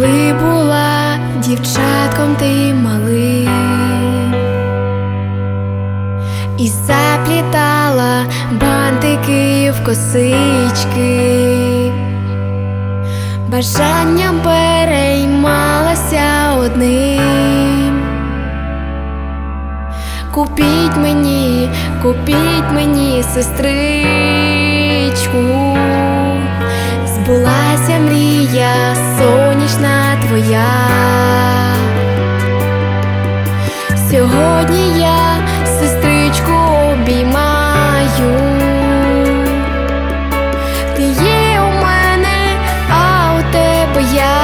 Коли була дівчатком ти малим і заплітала бантики в косички, бажанням переймалася одним. Купіть мені, купіть мені, сестричку. Твоя. Сьогодні я сестричку обіймаю. Ти є у мене, а у тебе я.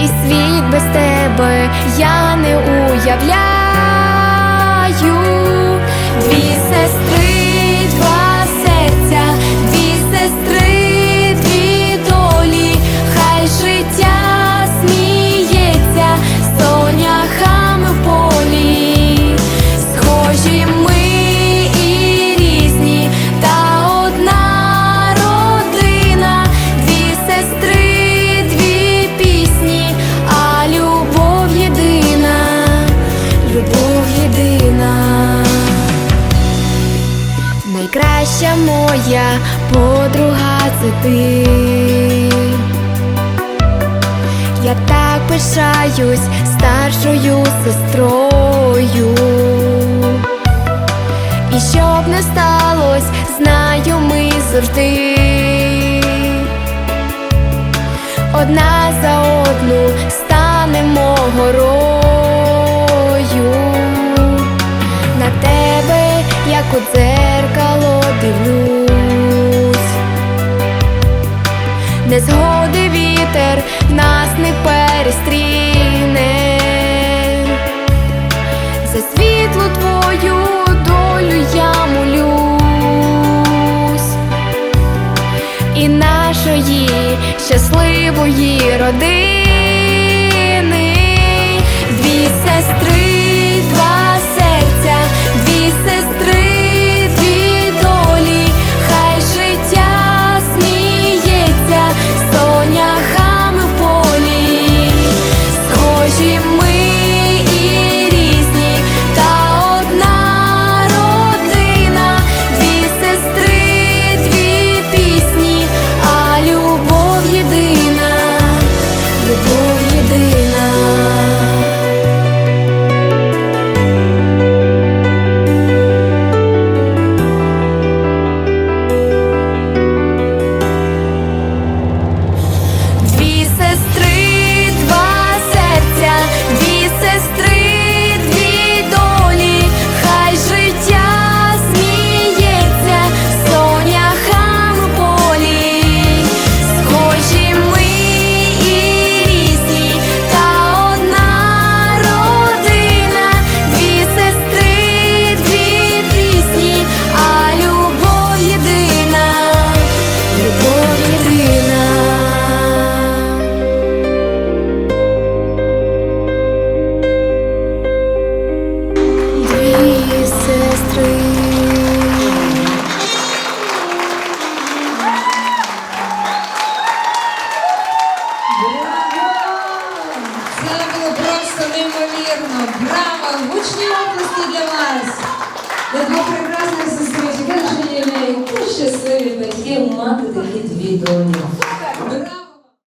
І світ без тебе я не уявляю. Дві сестри, єдина. Найкраща моя подруга це ти. Я так пишаюсь старшою сестрою. І щоб не сталось, знаю ми завжди. Одна за одну станемо горою. Як у дзеркало дивлюсь. Незгоди вітер нас не перестріне. За світлу твою долю я молюсь і нашої щасливої родини. Гучні оплески для вас! Для двох прекрасних сестричок. Я яку щасливі батьки мати таких дві долі.